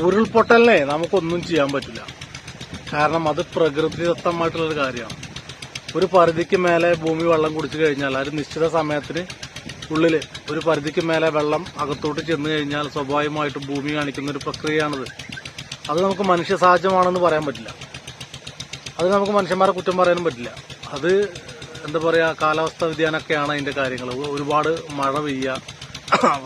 ഉരുൾപൊട്ടലിനെ നമുക്കൊന്നും ചെയ്യാൻ പറ്റില്ല. കാരണം അത് പ്രകൃതിദത്തമായിട്ടുള്ളൊരു കാര്യമാണ്. ഒരു പരിധിക്ക് മേലെ ഭൂമി വെള്ളം കുടിച്ചു കഴിഞ്ഞാൽ ഒരു നിശ്ചിത സമയത്തിന് ഉള്ളിൽ ഒരു പരിധിക്ക് മേലെ വെള്ളം അകത്തോട്ട് ചെന്ന് കഴിഞ്ഞാൽ സ്വാഭാവികമായിട്ടും ഭൂമി കാണിക്കുന്ന ഒരു പ്രക്രിയയാണിത്. അത് നമുക്ക് മനുഷ്യ സഹജമാണെന്ന് പറയാൻ പറ്റില്ല. അത് നമുക്ക് മനുഷ്യന്മാരെ കുറ്റം പറയാനും പറ്റില്ല. അത് എന്താ പറയുക കാലാവസ്ഥ വ്യതിയാനമൊക്കെയാണ് അതിന്റെ കാര്യങ്ങൾ. ഒരുപാട് മഴ പെയ്യുക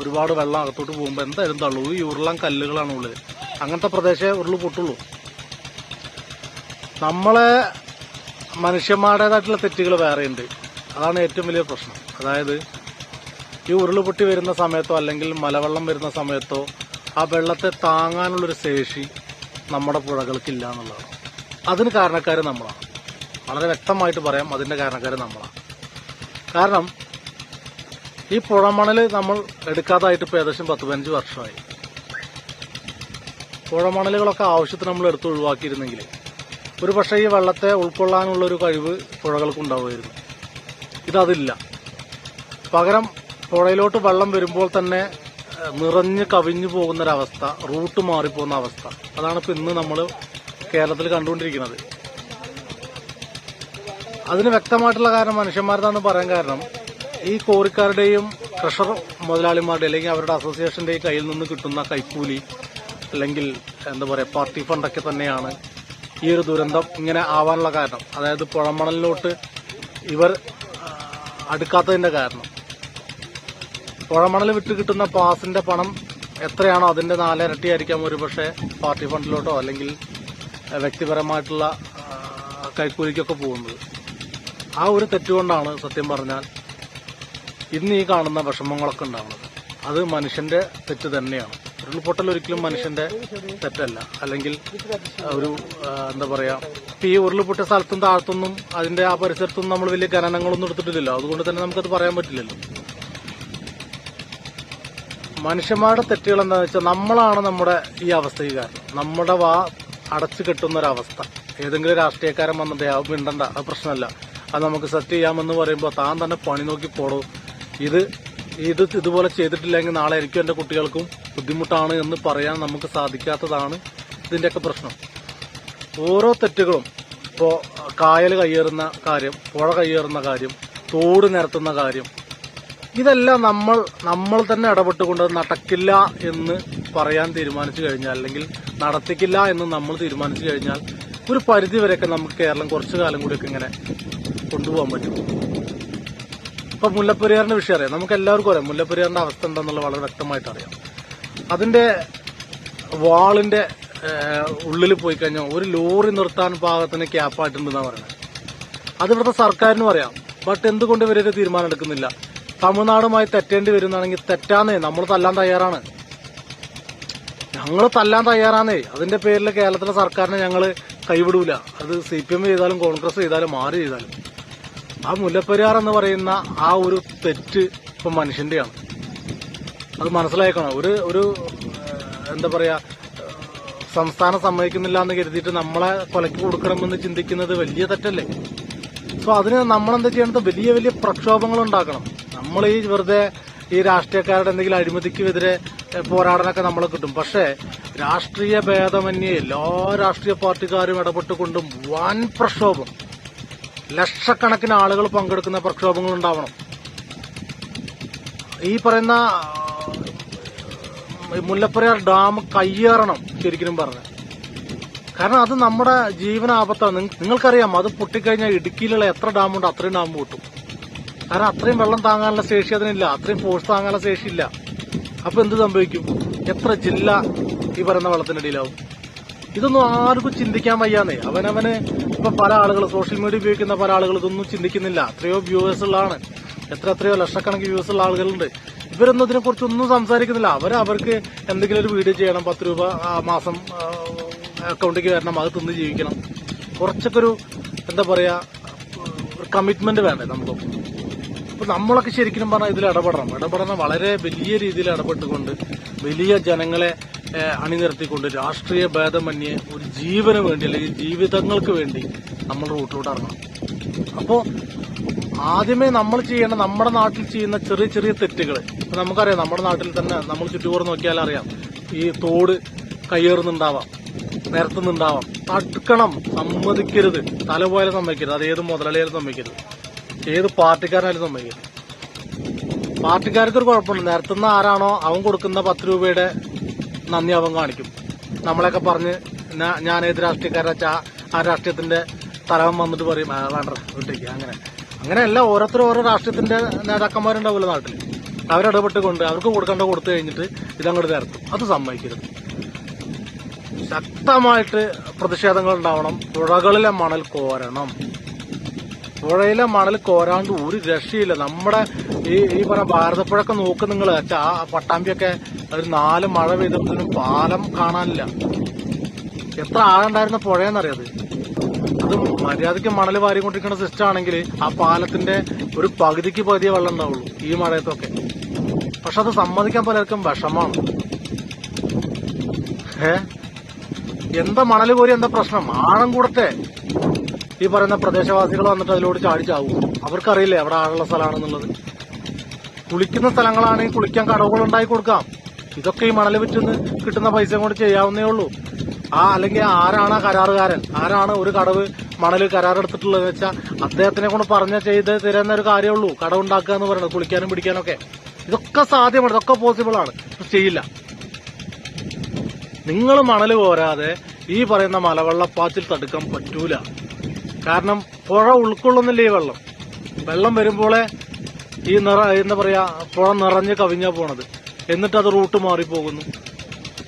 ഒരുപാട് വെള്ളം അകത്തോട്ട് പോകുമ്പോൾ എന്തായാലും തള്ളൂ. ഈ ഉരുളൻ കല്ലുകളാണ് ഉള്ളിൽ അങ്ങനത്തെ പ്രദേശമേ ഉരുൾ പൊട്ടുള്ളൂ. നമ്മളെ മനുഷ്യന്മാരുടേതായിട്ടുള്ള തെറ്റുകൾ വേറെയുണ്ട്. അതാണ് ഏറ്റവും വലിയ പ്രശ്നം. അതായത് ഈ ഉരുൾ പൊട്ടി വരുന്ന സമയത്തോ അല്ലെങ്കിൽ മലവെള്ളം വരുന്ന സമയത്തോ ആ വെള്ളത്തെ താങ്ങാനുള്ളൊരു ശേഷി നമ്മുടെ പുഴകൾക്കില്ല എന്നുള്ളതാണ്. അതിന് കാരണക്കാർ നമ്മളാണ്. വളരെ വ്യക്തമായിട്ട് പറയാം അതിന്റെ കാരണക്കാർ നമ്മളാണ്. കാരണം ഈ പുഴമണൽ നമ്മൾ എടുക്കാതായിട്ട് ഇപ്പോൾ ഏകദേശം പത്ത് പതിനഞ്ച് വർഷമായി. പുഴമണലുകളൊക്കെ ആവശ്യത്തിന് നമ്മൾ എടുത്ത് ഒഴിവാക്കിയിരുന്നെങ്കിൽ ഒരു പക്ഷേ ഈ വെള്ളത്തെ ഉൾക്കൊള്ളാനുള്ള ഒരു കഴിവ് പുഴകൾക്ക് ഉണ്ടാവുമായിരുന്നു ഇതതില്ല. പകരം പുഴയിലോട്ട് വെള്ളം വരുമ്പോൾ തന്നെ നിറഞ്ഞ് കവിഞ്ഞു പോകുന്നൊരവസ്ഥ റൂട്ട് മാറിപ്പോകുന്ന അവസ്ഥ. അതാണ് ഇപ്പം ഇന്ന് നമ്മൾ കേരളത്തിൽ കണ്ടുകൊണ്ടിരിക്കുന്നത്. അതിന് വ്യക്തമായിട്ടുള്ള കാരണം മനുഷ്യന്മാരുടെന്ന് പറയാൻ കാരണം ഈ കോറിക്കാരുടെയും ക്രഷർ മുതലാളിമാരുടെ അല്ലെങ്കിൽ അവരുടെ അസോസിയേഷന്റെ കയ്യിൽ നിന്ന് കിട്ടുന്ന കൈക്കൂലി അല്ലെങ്കിൽ എന്താ പറയുക പാർട്ടി ഫണ്ടൊക്കെ തന്നെയാണ് ഈ ഒരു ദുരന്തം ഇങ്ങനെ ആവാനുള്ള കാരണം. അതായത് പുഴമണലിലോട്ട് ഇവർ അടുക്കാത്തതിന്റെ കാരണം. പുഴമണൽ വിട്ട് കിട്ടുന്ന പാസിന്റെ പണം എത്രയാണോ അതിന്റെ നാലിരട്ടിയായിരിക്കാം ഒരുപക്ഷെ പാർട്ടി ഫണ്ടിലോട്ടോ അല്ലെങ്കിൽ വ്യക്തിപരമായിട്ടുള്ള കൈക്കൂലിക്കൊക്കെ പോകുന്നത്. ആ ഒരു തെറ്റുകൊണ്ടാണ് സത്യം പറഞ്ഞാൽ ഇന്ന് ഈ കാണുന്ന വിഷമങ്ങളൊക്കെ ഉണ്ടാവുന്നത്. അത് മനുഷ്യന്റെ തെറ്റ് തന്നെയാണ്. ഉരുൾപൊട്ടൽ ഒരിക്കലും മനുഷ്യന്റെ തെറ്റല്ല. അല്ലെങ്കിൽ ഒരു എന്താ പറയാ ഇപ്പൊ ഈ ഉരുൾപൊട്ടിയ സ്ഥലത്തും താഴത്തൊന്നും അതിന്റെ ആ പരിസരത്തൊന്നും നമ്മൾ വലിയ ഖനനങ്ങളൊന്നും എടുത്തിട്ടില്ലല്ലോ. അതുകൊണ്ട് തന്നെ നമുക്കത് പറയാൻ പറ്റില്ലല്ലോ. മനുഷ്യന്മാരുടെ തെറ്റുകൾ എന്താണെന്ന് വെച്ചാൽ നമ്മളാണ് നമ്മുടെ ഈ അവസ്ഥയ്ക്ക് കാരണം. നമ്മുടെ വാ അടച്ചു കെട്ടുന്ന ഒരവസ്ഥ ഏതെങ്കിലും രാഷ്ട്രീയക്കാരൻ വന്നതേ ആ മിണ്ടണ്ട അത് പ്രശ്നമല്ല. അത് നമുക്ക് സെറ്റ് ചെയ്യാമെന്ന് പറയുമ്പോൾ താൻ തന്നെ പണി നോക്കി പോടൂ. ഇത് ഇത് ഇതുപോലെ ചെയ്തിട്ടില്ലെങ്കിൽ നാളെ എനിക്കും എന്റെ കുട്ടികൾക്കും ബുദ്ധിമുട്ടാണ് എന്ന് പറയാൻ നമുക്ക് സാധിക്കാത്തതാണ് ഇതിന്റെയൊക്കെ പ്രശ്നം. ഓരോ തെറ്റുകളും ഇപ്പോ കായൽ കയ്യേറുന്ന കാര്യം പുഴ കയ്യേറുന്ന കാര്യം തോട് നിരത്തുന്ന കാര്യം ഇതെല്ലാം നമ്മൾ നമ്മൾ തന്നെ ഇടപെട്ടുകൊണ്ട് നടക്കില്ല എന്ന് പറയാൻ തീരുമാനിച്ചു കഴിഞ്ഞാൽ അല്ലെങ്കിൽ നടത്തിക്കില്ല എന്ന് നമ്മൾ തീരുമാനിച്ചു കഴിഞ്ഞാൽ ഒരു പരിധി വരെയൊക്കെ നമുക്ക് കേരളം കുറച്ചു കാലം കൂടിയൊക്കെ ഇങ്ങനെ കൊണ്ടുപോകാൻ പറ്റും. ഇപ്പൊ മുല്ലപ്പെരിയാറിന്റെ വിഷയം അറിയാം. നമുക്ക് എല്ലാവർക്കും അറിയാം മുല്ലപ്പെരിയാറിന്റെ അവസ്ഥ എന്താണെന്നുള്ള വളരെ വ്യക്തമായിട്ട് അറിയാം. അതിന്റെ വാളിന്റെ ഉള്ളിൽ പോയി കഴിഞ്ഞാൽ ഒരു ലോറി നിർത്താൻ പാകത്തിന് ക്യാപ്പായിട്ടുണ്ടെന്നാണ് പറയുന്നത്. അത് ഇവിടുത്തെ സർക്കാരിനും അറിയാം. ബട്ട് എന്തുകൊണ്ട് ഇവരൊരു തീരുമാനം എടുക്കുന്നില്ല? തമിഴ്നാടുമായി തെറ്റേണ്ടി വരുന്നാണെങ്കിൽ തെറ്റാന്നേ. നമ്മൾ തല്ലാൻ തയ്യാറാണ്. ഞങ്ങൾ തല്ലാൻ തയ്യാറാന്നേ. അതിന്റെ പേരിൽ കേരളത്തിലെ സർക്കാരിനെ ഞങ്ങൾ കൈവിടൂല. അത് സി പി എം ചെയ്താലും കോൺഗ്രസ് ചെയ്താലും മാറി ചെയ്താലും. ആ മുല്ലപ്പെരിയാർ എന്ന് പറയുന്ന ആ ഒരു തെറ്റ് ഇപ്പൊ മനുഷ്യന്റെയാണ്. അത് മനസ്സിലാക്കണം ഒരു ഒരു എന്താ പറയാ സംസ്ഥാനം സമ്മതിക്കുന്നില്ല എന്ന് കരുതിയിട്ട് നമ്മളെ കൊലക്ക് കൊടുക്കണമെന്ന് ചിന്തിക്കുന്നത് വലിയ തെറ്റല്ലേ? സോ അതിന് നമ്മളെന്താ ചെയ്യേണ്ടത്? വലിയ വലിയ പ്രക്ഷോഭങ്ങൾ ഉണ്ടാക്കണം. നമ്മൾ ഈ വെറുതെ ഈ രാഷ്ട്രീയക്കാരുടെ എന്തെങ്കിലും അഴിമതിക്കെതിരെ പോരാടാനൊക്കെ നമ്മളെ കിട്ടും. പക്ഷേ രാഷ്ട്രീയ ഭേദമന്യേ എല്ലാ രാഷ്ട്രീയ പാർട്ടിക്കാരും ഇടപെട്ടുകൊണ്ടും വൻ പ്രക്ഷോഭം. ലക്ഷക്കണക്കിന് ആളുകൾ പങ്കെടുക്കുന്ന പ്രക്ഷോഭങ്ങൾ ഉണ്ടാവണം ഈ പറയുന്ന മുല്ലപ്പെരിയാർ ഡാം കയ്യേറണം ശരിക്കും പറഞ്ഞ കാരണം അത് നമ്മുടെ ജീവനാപത്താണ്. നിങ്ങ- നിങ്ങൾക്കറിയാം അത് പൊട്ടിക്കഴിഞ്ഞാൽ ഇടുക്കിയിലുള്ള എത്ര ഡാമുണ്ട് അത്രയും ഡാം പൊട്ടും. കാരണം അത്രയും വെള്ളം താങ്ങാനുള്ള ശേഷി അതിനില്ല അത്രയും ഫോഴ്സ് താങ്ങാനുള്ള ശേഷിയില്ല. ഇല്ല അപ്പൊ എന്ത് സംഭവിക്കും? എത്ര ജില്ല ഈ പറയുന്ന വെള്ളത്തിനടിയിലാവും? ഇതൊന്നും ആർക്കും ചിന്തിക്കാൻ വയ്യാന്നേ. അവനവന് ഇപ്പൊ പല ആളുകൾ സോഷ്യൽ മീഡിയ ഉപയോഗിക്കുന്ന പല ആളുകൾ ഇതൊന്നും ചിന്തിക്കുന്നില്ല. എത്രയോ വ്യൂവേഴ്സ് ഉള്ളതാണ് എത്ര എത്രയോ ലക്ഷക്കണക്കിന് വ്യൂവേഴ്സ് ഉള്ള ആളുകളുണ്ട്. ഇവരൊന്നും ഇതിനെ കുറിച്ചൊന്നും സംസാരിക്കുന്നില്ല. അവർ അവർക്ക് എന്തെങ്കിലും ഒരു വീഡിയോ ചെയ്യണം പത്ത് രൂപ മാസം അക്കൗണ്ടിലേക്ക് വരണം അത് തിന്ന് ജീവിക്കണം. കുറച്ചൊക്കെ ഒരു എന്താ പറയാ ഒരു കമ്മിറ്റ്മെന്റ് വേണ്ടേ നമുക്ക്. അപ്പൊ നമ്മളൊക്കെ ശരിക്കും പറഞ്ഞാൽ ഇതിൽ ഇടപെടണം. ഇടപെടണം വളരെ വലിയ രീതിയിൽ ഇടപെട്ടുകൊണ്ട് വലിയ ജനങ്ങളെ അണിനിരത്തിക്കൊണ്ട് രാഷ്ട്രീയ ഭേദമന്യേ ഒരു ജീവന് വേണ്ടി അല്ലെങ്കിൽ ജീവിതങ്ങൾക്ക് വേണ്ടി നമ്മൾ റൂട്ടിലൂടെ ഇറങ്ങണം. അപ്പോ ആദ്യമേ നമ്മൾ ചെയ്യേണ്ട നമ്മുടെ നാട്ടിൽ ചെയ്യുന്ന ചെറിയ ചെറിയ തെറ്റുകൾ ഇപ്പൊ നമുക്കറിയാം നമ്മുടെ നാട്ടിൽ തന്നെ നമ്മൾ ചുറ്റുപുറം നോക്കിയാൽ അറിയാം. ഈ തോട് കയ്യേറുന്നുണ്ടാവാം നിരത്തുന്നുണ്ടാവാം. തടുക്കണം സമ്മതിക്കരുത്. തല പോയാലും സമ്മതിക്കരുത്. അത് ഏത് മുതലാളിയാലും സമ്മതിക്കരുത്. ഏത് പാർട്ടിക്കാരനായാലും സമ്മതിക്കരുത്. പാർട്ടിക്കാർക്ക് ഒരു കുഴപ്പമില്ല. നിരത്തുന്ന ആരാണോ അവൻ കൊടുക്കുന്ന പത്ത് രൂപയുടെ നന്ദി അവൻ കാണിക്കും. നമ്മളെയൊക്കെ പറഞ്ഞ് ഞാൻ ഏത് രാഷ്ട്രീയക്കാരെ വെച്ചാൽ ആ രാഷ്ട്രീയത്തിന്റെ തലവൻ വന്നിട്ട് പറയും "ആ, വേണ്ട വിട്ടേക്ക്. അങ്ങനെ. അങ്ങനെയല്ല ഓരോരുത്തരും ഓരോ രാഷ്ട്രീയത്തിന്റെ നേതാക്കന്മാരുണ്ടാവില്ല നാട്ടിൽ അവരിടപെട്ട് കൊണ്ട് അവർക്ക് കൊടുക്കേണ്ട കൊടുത്തു കഴിഞ്ഞിട്ട് ഇതങ്ങോട്ട് തരത്തും അത് സമ്മതിക്കരുത്. ശക്തമായിട്ട് പ്രതിഷേധങ്ങൾ ഉണ്ടാവണം. പുഴകളിലെ മണൽ കോരണം. പുഴയിലെ മണൽ കോരാണ്ട് ഒരു രക്ഷയില്ല. നമ്മുടെ ഈ ഈ പറഞ്ഞ ഭാരതപ്പുഴക്കെ നോക്ക് നിങ്ങൾ ആ പട്ടാമ്പിയൊക്കെ ഒരു നാല് മഴ പെയ്തപ്പോൾ പാലം കാണാനില്ല. എത്ര ആഴുണ്ടായിരുന്ന പുഴയെന്നറിയത് അത്. മര്യാദയ്ക്ക് മണൽ വാരിക്കൊണ്ടിരിക്കുന്ന സിസ്റ്റം ആണെങ്കിൽ ആ പാലത്തിന്റെ ഒരു പകുതിക്ക് പകുതിയെ വെള്ളം ഉണ്ടാവുള്ളൂ ഈ മഴയത്തൊക്കെ. പക്ഷെ അത് സമ്മതിക്കാൻ പലർക്കും വിഷമാണ് ഏ എന്താ മണൽ കോരി എന്താ പ്രശ്നം? ആഴം കൂടത്തെ ഈ പറയുന്ന പ്രദേശവാസികൾ വന്നിട്ട് അതിലോട് ചാടിച്ചാവും ചാവും. അവർക്കറിയില്ലേ അവിടെ ആഴുള്ള സ്ഥലമാണെന്നുള്ളത്. കുളിക്കുന്ന സ്ഥലങ്ങളാണെങ്കിൽ കുളിക്കാൻ കടവുകൾ ഉണ്ടാക്കി കൊടുക്കാം. ഇതൊക്കെ ഈ മണൽ വിറ്റുന്ന് കിട്ടുന്ന പൈസ കൊണ്ട് ചെയ്യാവുന്നേ ഉള്ളൂ. ആ അല്ലെങ്കിൽ ആരാണ് ആ കരാറുകാരൻ? ആരാണ് ഒരു കടവ് മണൽ കരാറെടുത്തിട്ടുള്ളത് വെച്ചാൽ അദ്ദേഹത്തിനെ കൊണ്ട് പറഞ്ഞ ചെയ്ത് തരുന്ന ഒരു കാര്യമുള്ളൂ കടവ് ഉണ്ടാക്കുക എന്ന് പറയുന്നത് കുളിക്കാനും പിടിക്കാനൊക്കെ. ഇതൊക്കെ സാധ്യമാണ് ഇതൊക്കെ പോസിബിൾ ആണ്. ചെയ്യില്ല. നിങ്ങൾ മണൽ പോരാതെ ഈ പറയുന്ന മലവെള്ളപ്പാച്ചിൽ തടുക്കാൻ പറ്റൂല. കാരണം പുഴ ഉൾക്കൊള്ളുന്നില്ല ഈ വെള്ളം? വെള്ളം വരുമ്പോളെ ഈ നിറ എന്താ പറയാ പുഴ നിറഞ്ഞ് കവിഞ്ഞാ പോണത്. എന്നിട്ട് അത് റൂട്ട് മാറിപ്പോകുന്നു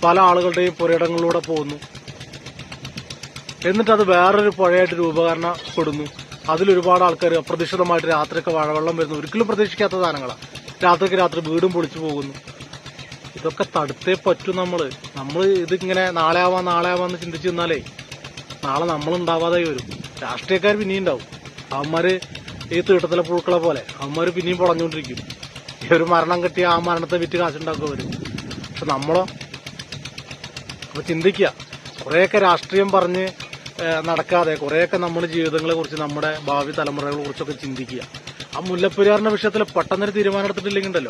പല ആളുകളുടെയും പുരയിടങ്ങളിലൂടെ പോകുന്നു. എന്നിട്ട് അത് വേറൊരു പുഴയായിട്ട് രൂപകരണപ്പെടുന്നു. അതിലൊരുപാട് ആൾക്കാർ അപ്രതീക്ഷിതമായിട്ട് രാത്രിയൊക്കെ മഴവെള്ളം വരുന്നു. ഒരിക്കലും പ്രതീക്ഷിക്കാത്ത സാധനങ്ങളാണ് രാത്രിക്ക് രാത്രി വീടും പൊളിച്ചു പോകുന്നു. ഇതൊക്കെ തടുത്തേ പറ്റൂ നമ്മൾ നമ്മൾ ഇതിങ്ങനെ നാളെ ആവാം നാളെ ആവാന്ന് ചിന്തിച്ചു നിന്നാലേ നാളെ നമ്മൾ ഉണ്ടാവാതെ വരും. രാഷ്ട്രീയക്കാർ പിന്നെയും ഉണ്ടാവും. അവന്മാര് ഈ തീട്ടത്തിലെ പുഴുക്കളെ പോലെ. അവന്മാര് പിന്നെയും പൊളഞ്ഞുകൊണ്ടിരിക്കും. ഒരു മരണം കിട്ടിയ ആ മരണത്തെ വിറ്റ് കാശുണ്ടാക്കുക വരും പക്ഷെ നമ്മളോ അപ്പൊ ചിന്തിക്കുക കുറെയൊക്കെ രാഷ്ട്രീയം പറഞ്ഞ് നടക്കാതെ കുറെയൊക്കെ നമ്മുടെ ജീവിതങ്ങളെ കുറിച്ച് നമ്മുടെ ഭാവി തലമുറകളെ കുറിച്ചൊക്കെ ചിന്തിക്കുക ആ മുല്ലപ്പെരിയാറിന്റെ വിഷയത്തിൽ പെട്ടെന്നൊരു തീരുമാനം എടുത്തിട്ടില്ലെങ്കിൽ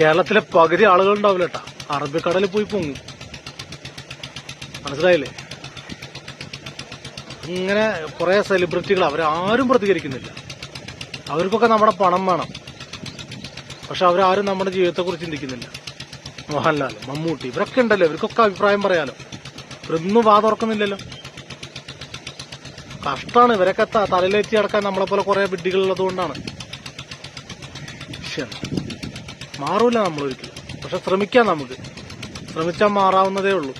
കേരളത്തിലെ പകുതി ആളുകൾ ഉണ്ടാവില്ല കേട്ടാ അറബിക്കടലിൽ പോയി പൊങ്ങും. മനസ്സിലായില്ലേ? ഇങ്ങനെ കുറെ സെലിബ്രിറ്റികൾ അവരാരും പ്രതികരിക്കുന്നില്ല. അവർക്കൊക്കെ നമ്മുടെ പണം വേണം. പക്ഷെ അവരാരും നമ്മുടെ ജീവിതത്തെക്കുറിച്ച് ചിന്തിക്കുന്നില്ല. മോഹൻലാൽ മമ്മൂട്ടി ഇവരൊക്കെ ഉണ്ടല്ലോ. ഇവർക്കൊക്കെ അഭിപ്രായം പറയാലോ. ഇവരൊന്നും വാ തുറക്കുന്നില്ലല്ലോ കഷ്ടാണ്. ഇവരൊക്കെ തലയിലേറ്റി അടക്കാൻ നമ്മളെ പോലെ കുറെ വിഡ്ഢികളുള്ളത് കൊണ്ടാണ് മാറൂല നമ്മൾ ഒരിക്കലും പക്ഷെ ശ്രമിക്കാം നമുക്ക്. ശ്രമിച്ചാൽ മാറാവുന്നതേ ഉള്ളൂ.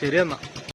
ശരിയെന്നാ.